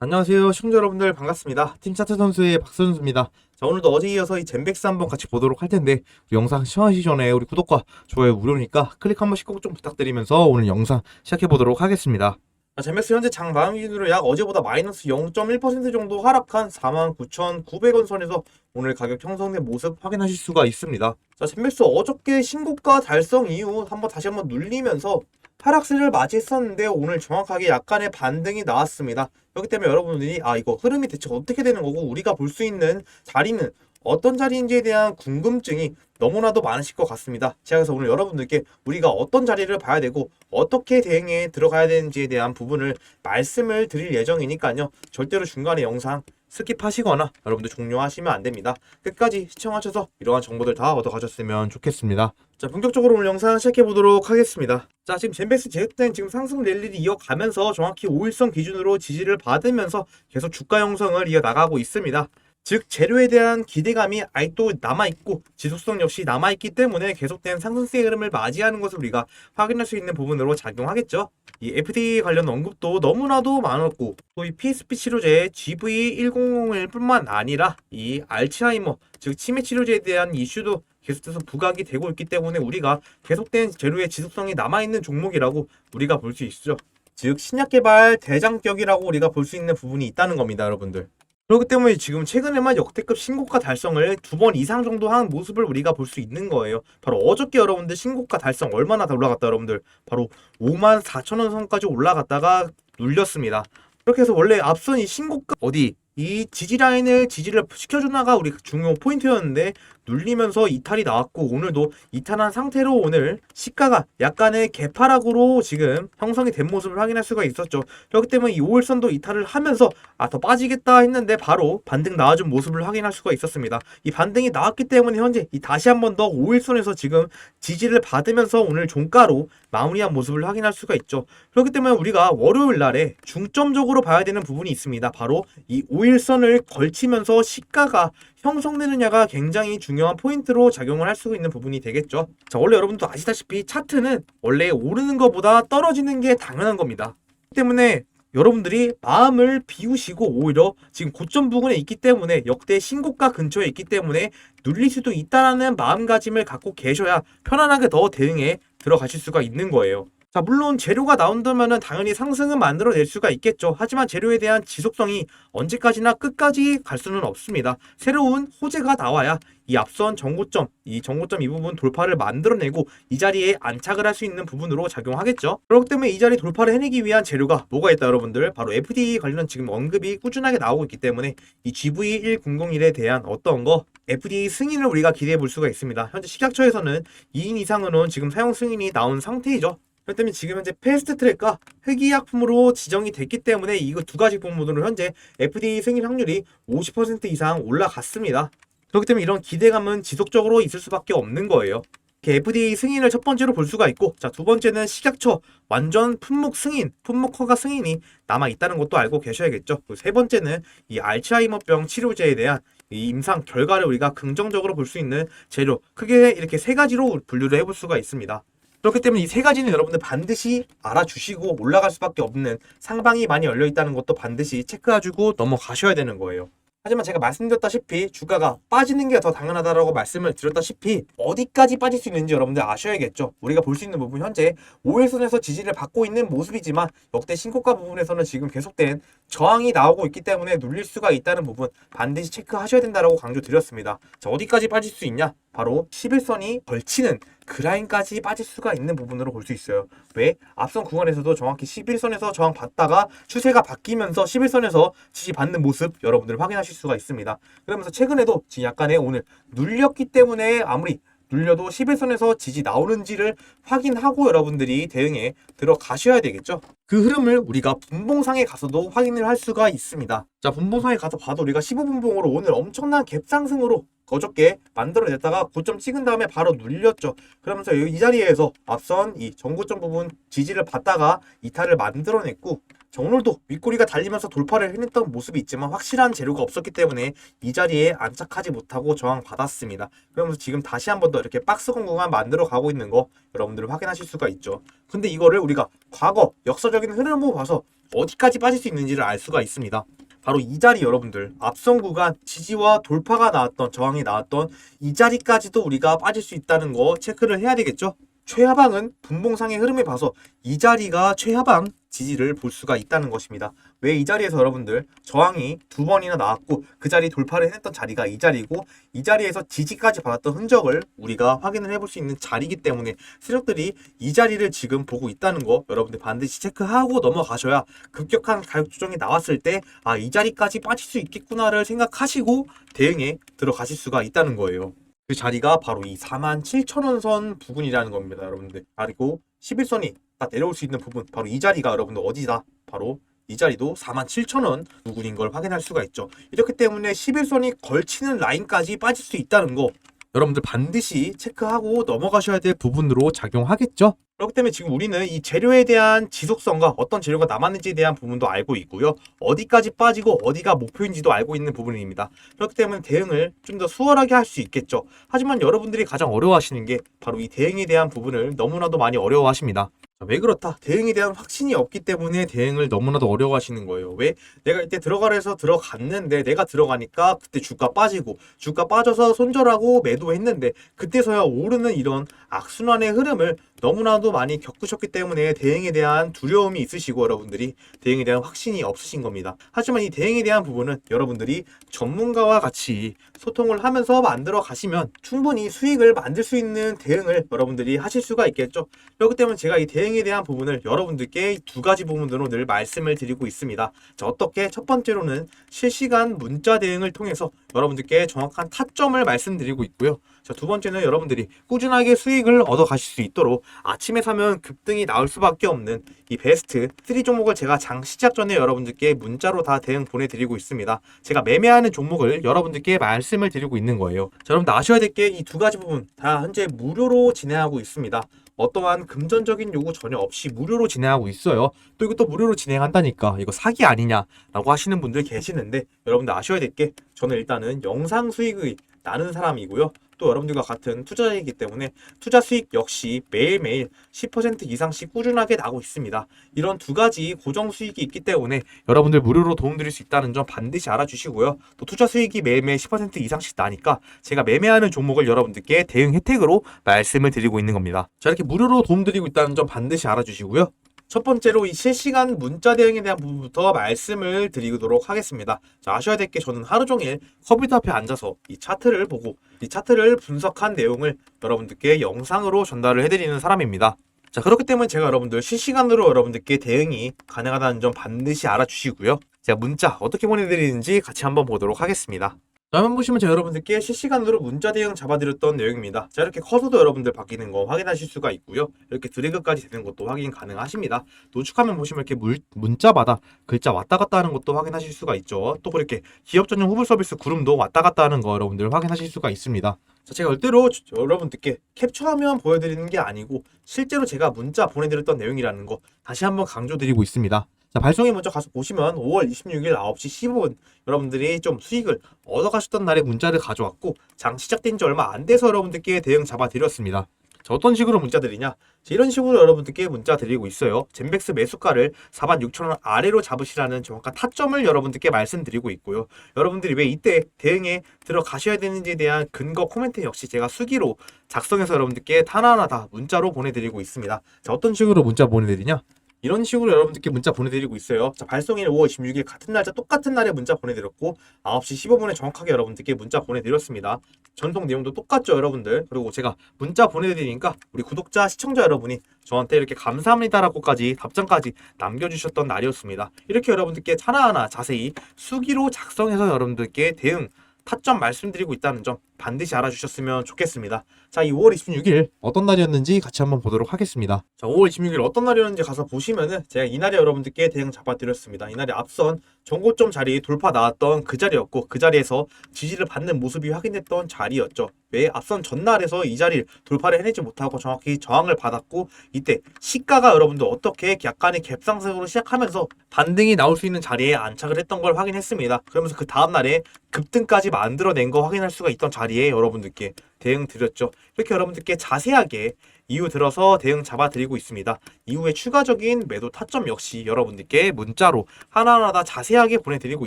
안녕하세요 시청자 여러분들 반갑습니다. 팀차트 선수의 박선수입니다. 자 오늘도 어제 이어서 이 젠백스 한번 같이 보도록 할 텐데 영상 시청하시기 전에 우리 구독과 좋아요 무료니까 클릭 한 번씩 꼭 좀 부탁드리면서 오늘 영상 시작해 보도록 하겠습니다. 자, 젠백스 현재 장 마감 기준으로 약 어제보다 마이너스 0.1% 정도 하락한 49,900원 선에서 오늘 가격 형성된 모습 확인하실 수가 있습니다. 자 젠백스 어저께 신고가 달성 이후 한번 다시 한번 눌리면서 하락세를 맞이했었는데 오늘 정확하게 약간의 반등이 나왔습니다. 그렇기 때문에 여러분들이 아 이거 흐름이 대체 어떻게 되는 거고 우리가 볼 수 있는 자리는 어떤 자리인지에 대한 궁금증이 너무나도 많으실 것 같습니다. 제가 그래서 오늘 여러분들께 우리가 어떤 자리를 봐야 되고 어떻게 대응에 들어가야 되는지에 대한 부분을 말씀을 드릴 예정이니까요. 절대로 중간에 영상 스킵하시거나 여러분들 종료하시면 안 됩니다. 끝까지 시청하셔서 이러한 정보들 다 얻어가셨으면 좋겠습니다. 자, 본격적으로 오늘 영상 시작해 보도록 하겠습니다. 자, 지금 젠베스 제휴된 지금 상승 랠리를 이어가면서 정확히 5일선 기준으로 지지를 받으면서 계속 주가 형성을 이어나가고 있습니다. 즉 재료에 대한 기대감이 아직도 남아있고 지속성 역시 남아있기 때문에 계속된 상승세의 흐름을 맞이하는 것을 우리가 확인할 수 있는 부분으로 작용하겠죠. 이 FDA 관련 언급도 너무나도 많았고 또 이 PSP 치료제 GV1001뿐만 아니라 이 알츠하이머 즉 치매 치료제에 대한 이슈도 계속해서 부각이 되고 있기 때문에 우리가 계속된 재료의 지속성이 남아있는 종목이라고 우리가 볼 수 있죠. 즉 신약 개발 대장격이라고 우리가 볼 수 있는 부분이 있다는 겁니다, 여러분들. 그렇기 때문에 지금 최근에만 역대급 신고가 달성을 두 번 이상 정도 한 모습을 우리가 볼 수 있는 거예요. 바로 어저께 여러분들 신고가 달성 얼마나 다 올라갔다 여러분들 바로 5만 4천 원 선까지 올라갔다가 눌렸습니다. 그렇게 해서 원래 앞선 이 신고가 어디 이 지지 라인을 지지를 시켜주나가 우리 중요 포인트였는데 눌리면서 이탈이 나왔고 오늘도 이탈한 상태로 오늘 시가가 약간의 개파락으로 지금 형성이 된 모습을 확인할 수가 있었죠. 그렇기 때문에 이 5일선도 이탈을 하면서 아 더 빠지겠다 했는데 바로 반등 나와준 모습을 확인할 수가 있었습니다. 이 반등이 나왔기 때문에 현재 이 다시 한 번 더 5일선에서 지금 지지를 받으면서 오늘 종가로 마무리한 모습을 확인할 수가 있죠. 그렇기 때문에 우리가 월요일 날에 중점적으로 봐야 되는 부분이 있습니다. 바로 이 5일선을 걸치면서 시가가 형성되느냐가 굉장히 중요한 포인트로 작용을 할 수 있는 부분이 되겠죠. 자, 원래 여러분도 아시다시피 차트는 원래 오르는 것보다 떨어지는 게 당연한 겁니다. 때문에 여러분들이 마음을 비우시고 오히려 지금 고점 부근에 있기 때문에 역대 신고가 근처에 있기 때문에 눌릴 수도 있다라는 마음가짐을 갖고 계셔야 편안하게 더 대응에 들어가실 수가 있는 거예요. 자, 물론 재료가 나온다면은 당연히 상승은 만들어낼 수가 있겠죠. 하지만 재료에 대한 지속성이 언제까지나 끝까지 갈 수는 없습니다. 새로운 호재가 나와야 이 앞선 정고점, 이 정고점 이 부분 돌파를 만들어내고 이 자리에 안착을 할 수 있는 부분으로 작용하겠죠. 그렇기 때문에 이 자리 돌파를 해내기 위한 재료가 뭐가 있다 여러분들 바로 FDA 관련 지금 언급이 꾸준하게 나오고 있기 때문에 이 GV1001에 대한 어떤 거 FDA 승인을 우리가 기대해 볼 수가 있습니다. 현재 식약처에서는 2인 이상으로는 지금 사용 승인이 나온 상태이죠. 그렇기 때문에 지금 현재 패스트 트랙과 흑의약품으로 지정이 됐기 때문에 이거 두 가지 부분으로 현재 FDA 승인 확률이 50% 이상 올라갔습니다. 그렇기 때문에 이런 기대감은 지속적으로 있을 수밖에 없는 거예요. FDA 승인을 첫 번째로 볼 수가 있고, 자, 두 번째는 식약처 완전 품목 승인, 품목 허가 승인이 남아 있다는 것도 알고 계셔야겠죠. 세 번째는 이 알츠하이머병 치료제에 대한 이 임상 결과를 우리가 긍정적으로 볼 수 있는 재료, 크게 이렇게 세 가지로 분류를 해볼 수가 있습니다. 그렇기 때문에 이 세 가지는 여러분들 반드시 알아주시고 올라갈 수밖에 없는 상방이 많이 열려 있다는 것도 반드시 체크해주고 넘어가셔야 되는 거예요. 하지만 제가 말씀드렸다시피 주가가 빠지는 게 더 당연하다라고 말씀을 드렸다시피 어디까지 빠질 수 있는지 여러분들 아셔야겠죠. 우리가 볼 수 있는 부분 현재 5일선에서 지지를 받고 있는 모습이지만 역대 신고가 부분에서는 지금 계속된 저항이 나오고 있기 때문에 눌릴 수가 있다는 부분 반드시 체크하셔야 된다라고 강조드렸습니다. 자, 어디까지 빠질 수 있냐? 바로 11선이 걸치는 그 라인까지 빠질 수가 있는 부분으로 볼 수 있어요. 왜? 앞선 구간에서도 정확히 11선에서 저항 받다가 추세가 바뀌면서 11선에서 지지받는 모습 여러분들 확인하실 수가 있습니다. 그러면서 최근에도 지금 약간의 오늘 눌렸기 때문에 아무리 눌려도 11선에서 지지 나오는지를 확인하고 여러분들이 대응에 들어가셔야 되겠죠. 그 흐름을 우리가 분봉상에 가서도 확인을 할 수가 있습니다. 자, 분봉상에 가서 봐도 우리가 15분봉으로 오늘 엄청난 갭상승으로 어저께 만들어냈다가 고점 찍은 다음에 바로 눌렸죠. 그러면서 이 자리에서 앞선 이 전고점 부분 지지를 받다가 이탈을 만들어냈고 자, 오늘도 윗꼬리가 달리면서 돌파를 해냈던 모습이 있지만 확실한 재료가 없었기 때문에 이 자리에 안착하지 못하고 저항받았습니다. 그러면서 지금 다시 한 번 더 이렇게 박스 공구만 만들어 가고 있는 거 여러분들 확인하실 수가 있죠. 근데 이거를 우리가 과거 역사적인 흐름을 봐서 어디까지 빠질 수 있는지를 알 수가 있습니다. 바로 이 자리 여러분들 앞선 구간 지지와 돌파가 나왔던 저항이 나왔던 이 자리까지도 우리가 빠질 수 있다는 거 체크를 해야 되겠죠. 최하방은 분봉상의 흐름을 봐서 이 자리가 최하방 지지를 볼 수가 있다는 것입니다. 왜 이 자리에서 여러분들 저항이 두 번이나 나왔고 그 자리 돌파를 해냈던 자리가 이 자리고 이 자리에서 지지까지 받았던 흔적을 우리가 확인을 해볼 수 있는 자리이기 때문에 세력들이 이 자리를 지금 보고 있다는 거 여러분들 반드시 체크하고 넘어가셔야 급격한 가격 조정이 나왔을 때 아 이 자리까지 빠질 수 있겠구나를 생각하시고 대응에 들어가실 수가 있다는 거예요. 그 자리가 바로 이 47,000원 선 부근이라는 겁니다, 여러분들. 그리고 11선이 딱 내려올 수 있는 부분, 바로 이 자리가 여러분들 어디다? 바로 이 자리도 47,000원 부근인 걸 확인할 수가 있죠. 이렇기 때문에 11선이 걸치는 라인까지 빠질 수 있다는 거 여러분들 반드시 체크하고 넘어가셔야 될 부분으로 작용하겠죠? 그렇기 때문에 지금 우리는 이 재료에 대한 지속성과 어떤 재료가 남았는지에 대한 부분도 알고 있고요. 어디까지 빠지고 어디가 목표인지도 알고 있는 부분입니다. 그렇기 때문에 대응을 좀 더 수월하게 할 수 있겠죠. 하지만 여러분들이 가장 어려워하시는 게 바로 이 대응에 대한 부분을 너무나도 많이 어려워하십니다. 자, 왜 그렇다? 대응에 대한 확신이 없기 때문에 대응을 너무나도 어려워하시는 거예요. 왜? 내가 이때 들어가라 해서 들어갔는데 내가 들어가니까 그때 주가 빠지고 주가 빠져서 손절하고 매도했는데 그때서야 오르는 이런 악순환의 흐름을 너무나도 많이 겪으셨기 때문에 대응에 대한 두려움이 있으시고 여러분들이 대응에 대한 확신이 없으신 겁니다. 하지만 이 대응에 대한 부분은 여러분들이 전문가와 같이 소통을 하면서 만들어 가시면 충분히 수익을 만들 수 있는 대응을 여러분들이 하실 수가 있겠죠. 그렇기 때문에 제가 이 대응에 대한 부분을 여러분들께 두 가지 부분으로 늘 말씀을 드리고 있습니다. 자, 어떻게 첫 번째로는 실시간 문자 대응을 통해서 여러분들께 정확한 타점을 말씀드리고 있고요. 자, 두 번째는 여러분들이 꾸준하게 수익을 얻어 가실 수 있도록 아침에 사면 급등이 나올 수밖에 없는 이 베스트 3 종목을 제가 장 시작 전에 여러분들께 문자로 다 대응 보내드리고 있습니다. 제가 매매하는 종목을 여러분들께 말씀을 드리고 있는 거예요. 자, 여러분들 아셔야 될 게 이 두 가지 부분 다 현재 무료로 진행하고 있습니다. 어떠한 금전적인 요구 전혀 없이 무료로 진행하고 있어요. 또 이것도 무료로 진행한다니까 이거 사기 아니냐라고 하시는 분들 계시는데 여러분들 아셔야 될 게 저는 일단은 영상 수익이 나는 사람이고요. 또 여러분들과 같은 투자자이기 때문에 투자 수익 역시 매일매일 10% 이상씩 꾸준하게 나고 있습니다. 이런 두 가지 고정 수익이 있기 때문에 여러분들 무료로 도움드릴 수 있다는 점 반드시 알아주시고요. 또 투자 수익이 매일매일 10% 이상씩 나니까 제가 매매하는 종목을 여러분들께 대응 혜택으로 말씀을 드리고 있는 겁니다. 자 이렇게 무료로 도움드리고 있다는 점 반드시 알아주시고요. 첫 번째로 이 실시간 문자 대응에 대한 부분부터 말씀을 드리도록 하겠습니다. 자, 아셔야 될 게 저는 하루 종일 컴퓨터 앞에 앉아서 이 차트를 보고 이 차트를 분석한 내용을 여러분들께 영상으로 전달을 해드리는 사람입니다. 자, 그렇기 때문에 제가 여러분들 실시간으로 여러분들께 대응이 가능하다는 점 반드시 알아주시고요. 제가 문자 어떻게 보내드리는지 같이 한번 보도록 하겠습니다. 자, 한번 보시면 제가 여러분들께 실시간으로 문자 대응 잡아드렸던 내용입니다. 자, 이렇게 커서도 여러분들 바뀌는 거 확인하실 수가 있고요. 이렇게 드래그까지 되는 것도 확인 가능하십니다. 노축하면 보시면 이렇게 물, 문자마다 글자 왔다 갔다 하는 것도 확인하실 수가 있죠. 또 그렇게 기업 전용 후불 서비스 구름도 왔다 갔다 하는 거 여러분들 확인하실 수가 있습니다. 자, 제가 절대로 저- 여러분들께 캡처하면 보여드리는 게 아니고 실제로 제가 문자 보내드렸던 내용이라는 거 다시 한번 강조드리고 있습니다. 자, 발송에 먼저 가서 보시면 5월 26일 9시 15분 여러분들이 좀 수익을 얻어가셨던 날에 문자를 가져왔고 장 시작된 지 얼마 안 돼서 여러분들께 대응 잡아드렸습니다. 자, 어떤 식으로 문자 드리냐? 자, 이런 식으로 여러분들께 문자 드리고 있어요. 젠백스 매수가를 46,000원 아래로 잡으시라는 정확한 타점을 여러분들께 말씀드리고 있고요. 여러분들이 왜 이때 대응에 들어가셔야 되는지에 대한 근거 코멘트 역시 제가 수기로 작성해서 여러분들께 하나하나 다 문자로 보내드리고 있습니다. 자, 어떤 식으로 문자 보내드리냐? 이런 식으로 여러분들께 문자 보내드리고 있어요. 자, 발송일 5월 26일 같은 날짜 똑같은 날에 문자 보내드렸고 9시 15분에 정확하게 여러분들께 문자 보내드렸습니다. 전송 내용도 똑같죠, 여러분들. 그리고 제가 문자 보내드리니까 우리 구독자, 시청자 여러분이 저한테 이렇게 감사합니다라고까지 답장까지 남겨주셨던 날이었습니다. 이렇게 여러분들께 하나하나 자세히 수기로 작성해서 여러분들께 대응 타점 말씀드리고 있다는 점 반드시 알아주셨으면 좋겠습니다. 자, 이 5월 26일 어떤 날이었는지 같이 한번 보도록 하겠습니다. 자, 5월 26일 어떤 날이었는지 가서 보시면은 제가 이날에 여러분들께 대응 잡아드렸습니다. 이날에 앞선 정고점 자리 돌파 나왔던 그 자리였고 그 자리에서 지지를 받는 모습이 확인됐던 자리였죠. 왜 앞선 전날에서 이 자리를 돌파를 해내지 못하고 정확히 저항을 받았고 이때 시가가 여러분들 어떻게 약간의 갭상승으로 시작하면서 반등이 나올 수 있는 자리에 안착을 했던 걸 확인했습니다. 그러면서 그 다음날에 급등까지 만들어낸 거 확인할 수가 있던 자리 에 여러분들께 대응 드렸죠. 이렇게 여러분들께 자세하게 이후 들어서 대응 잡아드리고 있습니다. 이후에 추가적인 매도 타점 역시 여러분들께 문자로 하나하나 다 자세하게 보내드리고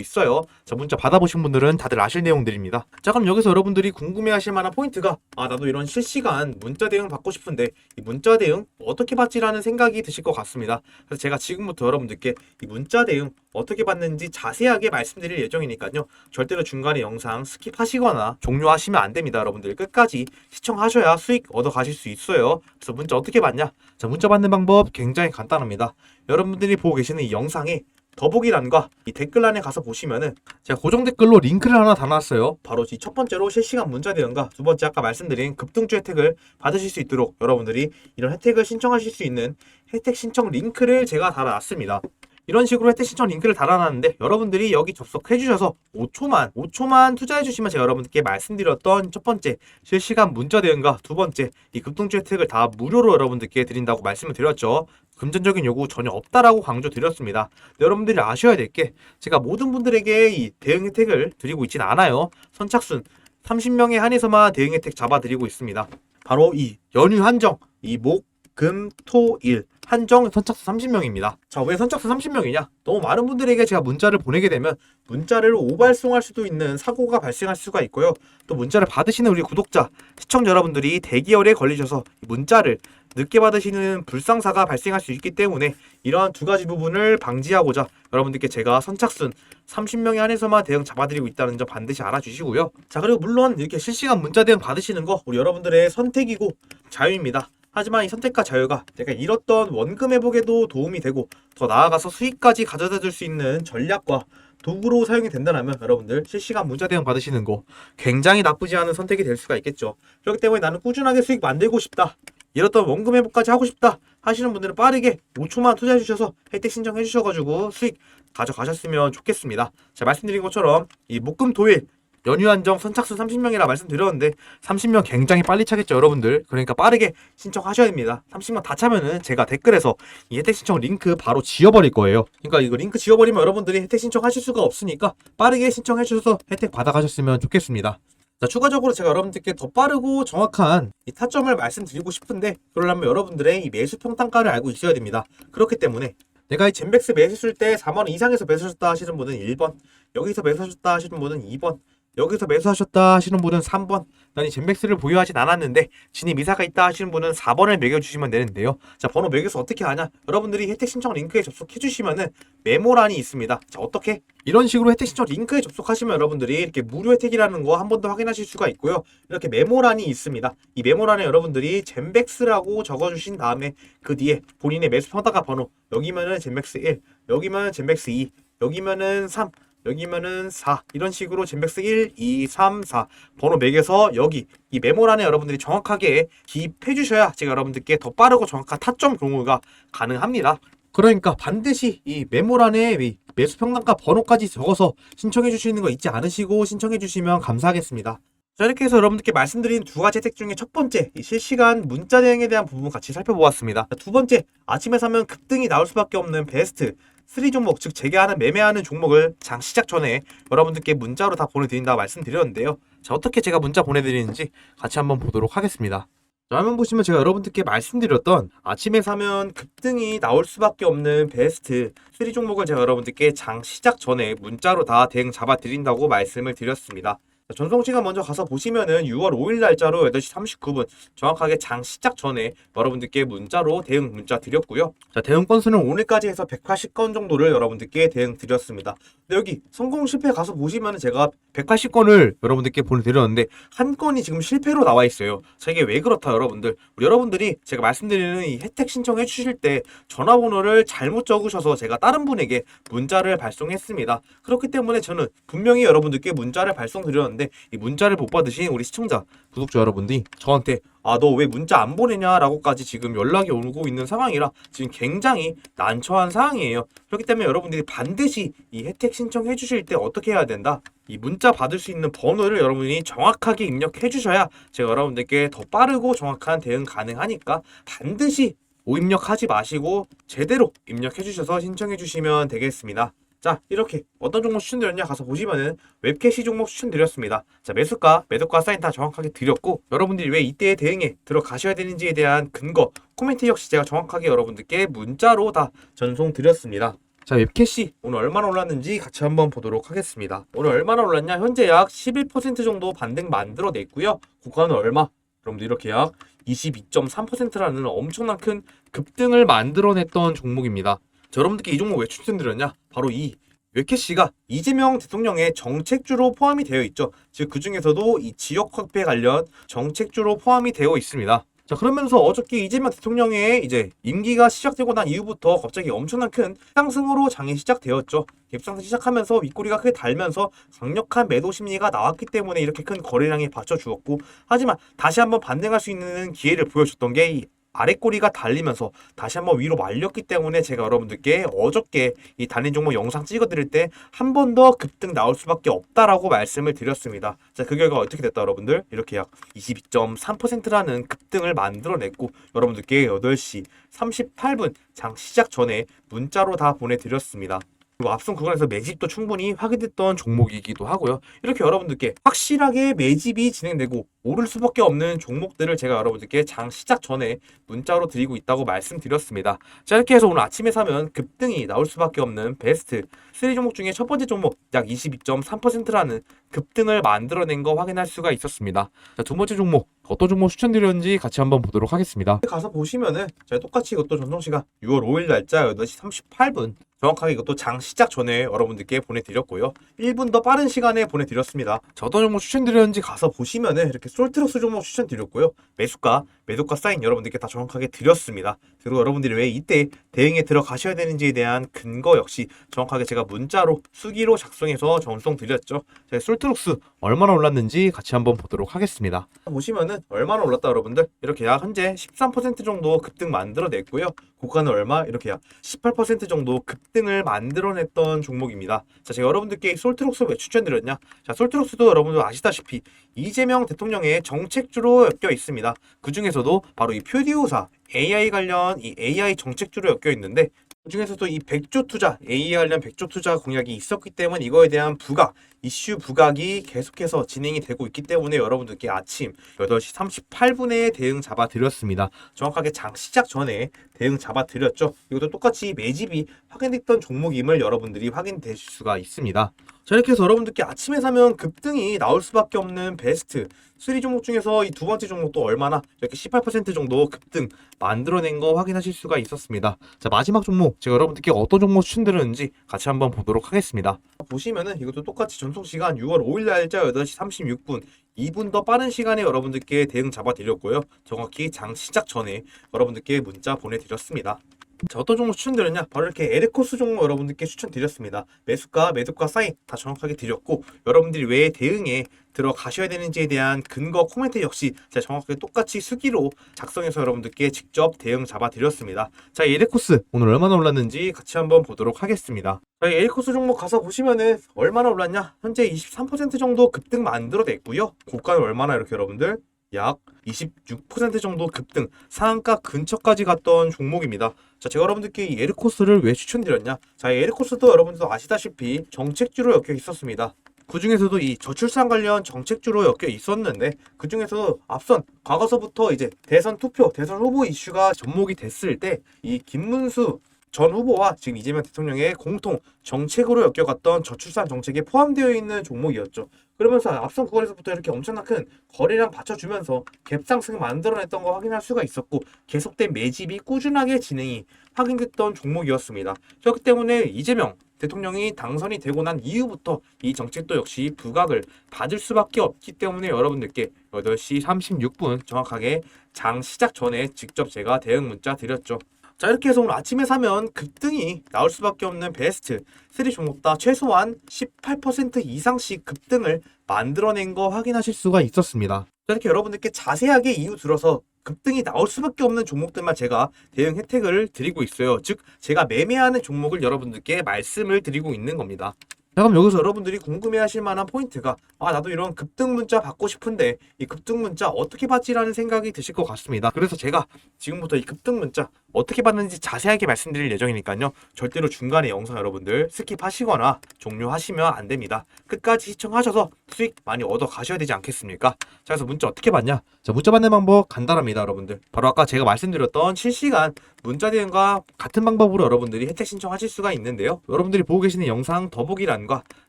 있어요. 자, 문자 받아보신 분들은 다들 아실 내용들입니다. 자, 그럼 여기서 여러분들이 궁금해하실 만한 포인트가 아, 나도 이런 실시간 문자 대응 받고 싶은데 이 문자 대응 어떻게 받지라는 생각이 드실 것 같습니다. 그래서 제가 지금부터 여러분들께 이 문자 대응 어떻게 받는지 자세하게 말씀드릴 예정이니까요. 절대로 중간에 영상 스킵하시거나 종료하시면 안 됩니다. 여러분들 끝까지 시청하셔야 수익 얻어 가실 수 있어요. 그래서 문자 어떻게 받냐? 자, 문자 받는 방법 굉장히 간단합니다. 여러분들이 보고 계시는 이 영상에 더보기란과 이 댓글란에 가서 보시면은 제가 고정 댓글로 링크를 하나 달아놨어요. 바로 이 첫 번째로 실시간 문자 대응과 두 번째 아까 말씀드린 급등주 혜택을 받으실 수 있도록 여러분들이 이런 혜택을 신청하실 수 있는 혜택 신청 링크를 제가 달아놨습니다. 이런 식으로 혜택 신청 링크를 달아놨는데 여러분들이 여기 접속해 주셔서 5초만 5초만 투자해 주시면 제가 여러분들께 말씀드렸던 첫 번째 실시간 문자 대응과 두 번째 이 급등주 혜택을 다 무료로 여러분들께 드린다고 말씀을 드렸죠. 금전적인 요구 전혀 없다라고 강조드렸습니다. 여러분들이 아셔야 될 게 제가 모든 분들에게 이 대응 혜택을 드리고 있진 않아요. 선착순 30명에 한해서만 대응 혜택 잡아드리고 있습니다. 바로 이 연휴 한정 이 목, 금, 토, 일 한정 선착순 30명입니다. 자, 왜 선착순 30명이냐? 너무 많은 분들에게 제가 문자를 보내게 되면 문자를 오발송할 수도 있는 사고가 발생할 수가 있고요. 또 문자를 받으시는 우리 구독자, 시청자 여러분들이 대기열에 걸리셔서 이 문자를 늦게 받으시는 불상사가 발생할 수 있기 때문에 이러한 두 가지 부분을 방지하고자 여러분들께 제가 선착순 30명에 한해서만 대응 잡아드리고 있다는 점 반드시 알아주시고요. 자, 그리고 물론 이렇게 실시간 문자 대응 받으시는 거 우리 여러분들의 선택이고 자유입니다. 하지만 이 선택과 자유가 내가 잃었던 원금 회복에도 도움이 되고 더 나아가서 수익까지 가져다 줄 수 있는 전략과 도구로 사용이 된다면 여러분들 실시간 문자 대응 받으시는 거 굉장히 나쁘지 않은 선택이 될 수가 있겠죠. 그렇기 때문에 나는 꾸준하게 수익 만들고 싶다. 잃었던 원금 회복까지 하고 싶다 하시는 분들은 빠르게 5초만 투자해 주셔서 혜택 신청해 주셔가지고 수익 가져가셨으면 좋겠습니다. 자 말씀드린 것처럼 이 목금 토일 연휴 한정 선착순 30명이라 말씀드렸는데 30명 굉장히 빨리 차겠죠 여러분들. 그러니까 빠르게 신청하셔야 됩니다. 30명 다 차면은 제가 댓글에서 이 혜택 신청 링크 바로 지워버릴 거예요. 그러니까 이거 링크 지워버리면 여러분들이 혜택 신청하실 수가 없으니까 빠르게 신청해 주셔서 혜택 받아가셨으면 좋겠습니다. 자, 추가적으로 제가 여러분들께 더 빠르고 정확한 이 타점을 말씀드리고 싶은데 그러려면 여러분들의 이 매수 평단가를 알고 있어야 됩니다. 그렇기 때문에 내가 이 젠백스 매수했을 때 4만원 이상에서 매수하셨다 하시는 분은 1번 여기서 매수하셨다 하시는 분은 2번 여기서 매수하셨다 하시는 분은 3번 난이 젠백스를 보유하진 않았는데 진입 이사가 있다 하시는 분은 4번을 매겨주시면 되는데요. 자 번호 매겨서 어떻게 하냐? 여러분들이 혜택 신청 링크에 접속해 주시면은 메모란이 있습니다. 자 어떻게? 이런 식으로 혜택 신청 링크에 접속하시면 여러분들이 이렇게 무료 혜택이라는 거 한 번 더 확인하실 수가 있고요. 이렇게 메모란이 있습니다. 이 메모란에 여러분들이 젠백스라고 적어주신 다음에 그 뒤에 본인의 매수 평가가 번호 여기면은 젠백스 1 여기면은 젠백스 2 여기면은 3 여기면은 4 이런 식으로 젠백스 1, 2, 3, 4 번호 매겨서 여기 이 메모란에 여러분들이 정확하게 기입해 주셔야 제가 여러분들께 더 빠르고 정확한 타점 공유가 가능합니다. 그러니까 반드시 이 메모란에 이 매수 평단가 번호까지 적어서 신청해 주시는 거 잊지 않으시고 신청해 주시면 감사하겠습니다. 자 이렇게 해서 여러분들께 말씀드린 두 가지 혜택 중에 첫 번째 이 실시간 문자 대응에 대한 부분 같이 살펴보았습니다. 자, 두 번째 아침에 사면 급등이 나올 수밖에 없는 베스트 3 종목 즉 재개하는 매매하는 종목을 장 시작 전에 여러분들께 문자로 다 보내드린다 말씀드렸는데요. 자 어떻게 제가 문자 보내드리는지 같이 한번 보도록 하겠습니다. 자, 화면 보시면 제가 여러분들께 말씀드렸던 아침에 사면 급등이 나올 수밖에 없는 베스트 3 종목을 제가 여러분들께 장 시작 전에 문자로 다 대응 잡아드린다고 말씀을 드렸습니다. 자, 전송 시간 먼저 가서 보시면은 6월 5일 날짜로 8시 39분 정확하게 장 시작 전에 여러분들께 문자로 대응 문자 드렸고요. 자, 대응 건수는 오늘까지 해서 180건 정도를 여러분들께 대응 드렸습니다. 근데 여기 성공 실패 가서 보시면은 제가 180건을 여러분들께 보내드렸는데 한 건이 지금 실패로 나와 있어요. 자, 이게 왜 그렇다 여러분들. 우리 여러분들이 제가 말씀드리는 이 혜택 신청해 주실 때 전화번호를 잘못 적으셔서 제가 다른 분에게 문자를 발송했습니다. 그렇기 때문에 저는 분명히 여러분들께 문자를 발송 드렸는데 드렸는데 이 문자를 못 받으신 우리 시청자, 구독자 여러분들이 저한테 아 너 왜 문자 안 보내냐라고까지 지금 연락이 오고 있는 상황이라 지금 굉장히 난처한 상황이에요. 그렇기 때문에 여러분들이 반드시 이 혜택 신청해 주실 때 어떻게 해야 된다? 이 문자 받을 수 있는 번호를 여러분이 정확하게 입력해 주셔야 제가 여러분들께 더 빠르고 정확한 대응 가능하니까 반드시 오입력하지 마시고 제대로 입력해 주셔서 신청해 주시면 되겠습니다. 자 이렇게 어떤 종목 추천드렸냐 가서 보시면은 웹캐시 종목 추천드렸습니다. 자 매수가, 매도가 사인 다 정확하게 드렸고 여러분들이 왜 이때의 대응에 들어가셔야 되는지에 대한 근거 코멘트 역시 제가 정확하게 여러분들께 문자로 다 전송드렸습니다. 자 웹캐시 오늘 얼마나 올랐는지 같이 한번 보도록 하겠습니다. 오늘 얼마나 올랐냐 현재 약 11% 정도 반등 만들어냈고요. 고가는 얼마? 여러분들 이렇게 약 22.3%라는 엄청난 큰 급등을 만들어냈던 종목입니다. 자, 여러분들께 이 종목 왜 추천드렸냐? 바로 이 웹캐시가 이재명 대통령의 정책주로 포함이 되어 있죠. 즉, 그 중에서도 이 지역 확대 관련 정책주로 포함이 되어 있습니다. 자, 그러면서 어저께 이재명 대통령의 이제 임기가 시작되고 난 이후부터 갑자기 엄청난 큰 상승으로 장이 시작되었죠. 갭상승 시작하면서 윗꼬리가 크게 달면서 강력한 매도 심리가 나왔기 때문에 이렇게 큰 거래량이 받쳐주었고 하지만 다시 한번 반등할 수 있는 기회를 보여줬던 게 이 아랫꼬리가 달리면서 다시 한번 위로 말렸기 때문에 제가 여러분들께 어저께 이 단일 종목 영상 찍어드릴 때 한 번 더 급등 나올 수밖에 없다라고 말씀을 드렸습니다. 자, 그 결과 어떻게 됐다 여러분들? 이렇게 약 22.3%라는 급등을 만들어냈고 여러분들께 8시 38분 장 시작 전에 문자로 다 보내드렸습니다. 그리고 앞선 구간에서 매집도 충분히 확인됐던 종목이기도 하고요. 이렇게 여러분들께 확실하게 매집이 진행되고 오를 수밖에 없는 종목들을 제가 여러분들께 장 시작 전에 문자로 드리고 있다고 말씀드렸습니다. 자 이렇게 해서 오늘 아침에 사면 급등이 나올 수밖에 없는 베스트 3 종목 중에 첫 번째 종목 약 22.3%라는 급등을 만들어낸 거 확인할 수가 있었습니다. 자, 두 번째 종목 어떤 종목 추천드렸는지 같이 한번 보도록 하겠습니다. 가서 보시면은 제가 똑같이 이것도 전송 시간 6월 5일 날짜 8시 38분 정확하게 이것도 장 시작 전에 여러분들께 보내드렸고요. 1분 더 빠른 시간에 보내드렸습니다. 자, 어떤 종목 추천드렸는지 가서 보시면은 이렇게 솔트럭스 종목 추천드렸고요. 매수가, 매도가 사인 여러분들께 다 정확하게 드렸습니다. 그리고 여러분들이 왜 이때 대응에 들어가셔야 되는지에 대한 근거 역시 정확하게 제가 문자로 수기로 작성해서 전송 드렸죠. 제가 솔 트럭스 얼마나 올랐는지 같이 한번 보도록 하겠습니다. 보시면은 얼마나 올랐다 여러분들 이렇게 약 현재 13% 정도 급등 만들어냈고요. 고가는 얼마 이렇게 약 18% 정도 급등을 만들어냈던 종목입니다. 자, 제가 여러분들께 솔트록스 왜 추천드렸냐? 자, 솔트록스도 여러분들 아시다시피 이재명 대통령의 정책주로 엮여 있습니다. 그 중에서도 바로 이 표디오사 AI 관련 이 AI 정책주로 엮여 있는데 그 중에서도 이 백조 투자, AI 관련 백조 투자 공약이 있었기 때문에 이거에 대한 부각, 이슈 부각이 계속해서 진행이 되고 있기 때문에 여러분들께 아침 8시 38분에 대응 잡아드렸습니다. 정확하게 장 시작 전에 대응 잡아드렸죠. 이것도 똑같이 매집이 확인됐던 종목임을 여러분들이 확인되실 수가 있습니다. 자 이렇게 해서 여러분들께 아침에 사면 급등이 나올 수밖에 없는 베스트 3 종목 중에서 이 두 번째 종목도 얼마나 이렇게 18% 정도 급등 만들어낸 거 확인하실 수가 있었습니다. 자 마지막 종목 제가 여러분들께 어떤 종목 추천드렸는지 같이 한번 보도록 하겠습니다. 보시면은 이것도 똑같이 전송 시간 6월 5일 날짜 8시 36분 2분 더 빠른 시간에 여러분들께 대응 잡아드렸고요. 정확히 장 시작 전에 여러분들께 문자 보내드렸습니다. 자, 어떤 종목 추천드렸냐? 바로 이렇게 에르코스 종목 여러분들께 추천드렸습니다. 매수가, 매도가 사인 다 정확하게 드렸고 여러분들이 왜 대응에 들어가셔야 되는지에 대한 근거 코멘트 역시 제가 정확하게 똑같이 수기로 작성해서 여러분들께 직접 대응 잡아드렸습니다. 자, 이 에르코스 오늘 얼마나 올랐는지 같이 한번 보도록 하겠습니다. 자, 이 에르코스 종목 가서 보시면은 얼마나 올랐냐? 현재 23% 정도 급등 만들어냈고요. 고가는 얼마나 이렇게 여러분들 약 26% 정도 급등, 상한가 근처까지 갔던 종목입니다. 자, 제가 여러분들께 이 에르코스를 왜 추천드렸냐? 자, 이 에르코스도 여러분들도 아시다시피 정책주로 엮여 있었습니다. 그 중에서도 이 저출산 관련 정책주로 엮여 있었는데 그 중에서도 앞선 과거서부터 이제 대선 투표, 대선 후보 이슈가 접목이 됐을 때 이 김문수 전 후보와 지금 이재명 대통령의 공통 정책으로 엮여갔던 저출산 정책에 포함되어 있는 종목이었죠. 그러면서 앞선 구간에서부터 이렇게 엄청난 큰 거래량 받쳐주면서 갭상승을 만들어냈던 거 확인할 수가 있었고 계속된 매집이 꾸준하게 진행이 확인됐던 종목이었습니다. 그렇기 때문에 이재명 대통령이 당선이 되고 난 이후부터 이 정책도 역시 부각을 받을 수밖에 없기 때문에 여러분들께 8시 36분 정확하게 장 시작 전에 직접 제가 대응 문자 드렸죠. 자 이렇게 해서 오늘 아침에 사면 급등이 나올 수밖에 없는 베스트 3 종목 다 최소한 18% 이상씩 급등을 만들어낸 거 확인하실 수가 있었습니다. 자, 이렇게 여러분들께 자세하게 이유 들어서 급등이 나올 수밖에 없는 종목들만 제가 대응 혜택을 드리고 있어요. 즉 제가 매매하는 종목을 여러분들께 말씀을 드리고 있는 겁니다. 자, 그럼 여기서 여러분들이 궁금해하실 만한 포인트가 아 나도 이런 급등 문자 받고 싶은데 이 급등 문자 어떻게 받지라는 생각이 드실 것 같습니다. 그래서 제가 지금부터 이 급등 문자 어떻게 받는지 자세하게 말씀드릴 예정이니까요. 절대로 중간에 영상 여러분들 스킵하시거나 종료하시면 안 됩니다. 끝까지 시청하셔서 수익 많이 얻어 가셔야 되지 않겠습니까? 자, 그래서 문자 어떻게 받냐? 자, 문자 받는 방법 간단합니다, 여러분들. 바로 아까 제가 말씀드렸던 실시간 문자 대응과 같은 방법으로 여러분들이 혜택 신청하실 수가 있는데요. 여러분들이 보고 계시는 영상 더보기란과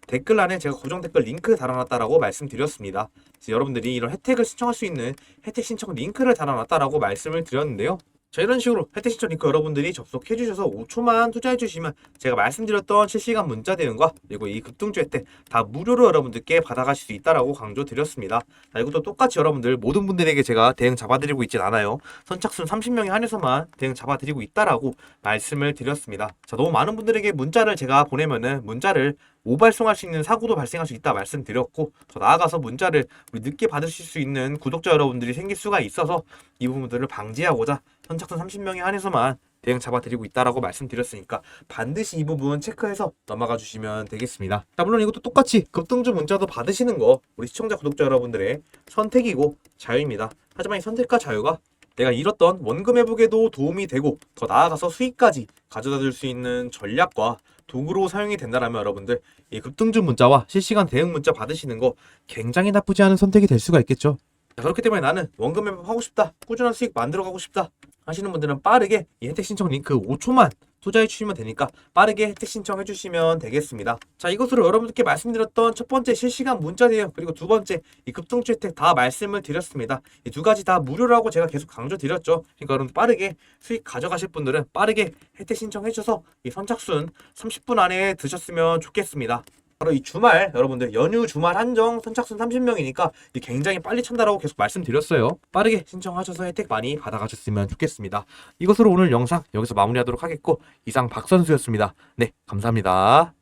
댓글란에 제가 고정 댓글 링크 달아놨다라고 말씀드렸습니다. 여러분들이 이런 혜택을 신청할 수 있는 혜택 신청 링크를 달아놨다라고 말씀을 드렸는데요. 자 이런 식으로 혜택 신청 링크 여러분들이 접속해 주셔서 5초만 투자해 주시면 제가 말씀드렸던 실시간 문자 대응과 그리고 이 급등주 혜택 다 무료로 여러분들께 받아가실 수 있다라고 강조 드렸습니다. 자, 이것도 똑같이 여러분들 모든 분들에게 제가 대응 잡아드리고 있진 않아요. 선착순 30명에 한해서만 대응 잡아드리고 있다라고 말씀을 드렸습니다. 자 너무 많은 분들에게 문자를 제가 보내면은 문자를 오발송할 수 있는 사고도 발생할 수 있다 말씀드렸고 더 나아가서 문자를 우리 늦게 받으실 수 있는 구독자 여러분들이 생길 수가 있어서 이 부분들을 방지하고자 선착순 30명에 한해서만 대응 잡아드리고 있다라고 말씀드렸으니까 반드시 이 부분 체크해서 넘어가 주시면 되겠습니다. 자 물론 이것도 똑같이 급등주 문자도 받으시는 거 우리 시청자 구독자 여러분들의 선택이고 자유입니다. 하지만 이 선택과 자유가 내가 잃었던 원금 회복에도 도움이 되고 더 나아가서 수익까지 가져다 줄 수 있는 전략과 도구로 사용이 된다라면 여러분들 이 급등주 문자와 실시간 대응 문자 받으시는 거 굉장히 나쁘지 않은 선택이 될 수가 있겠죠. 자, 그렇기 때문에 나는 원금 회복하고 싶다, 꾸준한 수익 만들어가고 싶다 하시는 분들은 빠르게 이 혜택 신청 링크 5초만 투자해 주시면 되니까 빠르게 혜택 신청해 주시면 되겠습니다. 자 이것으로 여러분들께 말씀드렸던 첫 번째 실시간 문자 대응 그리고 두 번째 이 급등주 혜택 다 말씀을 드렸습니다. 이 두 가지 다 무료라고 제가 계속 강조 드렸죠. 그러니까 여러분 빠르게 수익 가져가실 분들은 빠르게 혜택 신청해 주셔서 이 선착순 30분 안에 드셨으면 좋겠습니다. 바로 이 주말 여러분들 연휴 주말 한정 선착순 30명이니까 굉장히 빨리 찬다라고 계속 말씀드렸어요. 빠르게 신청하셔서 혜택 많이 받아가셨으면 좋겠습니다. 이것으로 오늘 영상 여기서 마무리하도록 하겠고 이상 박선수였습니다. 네 감사합니다.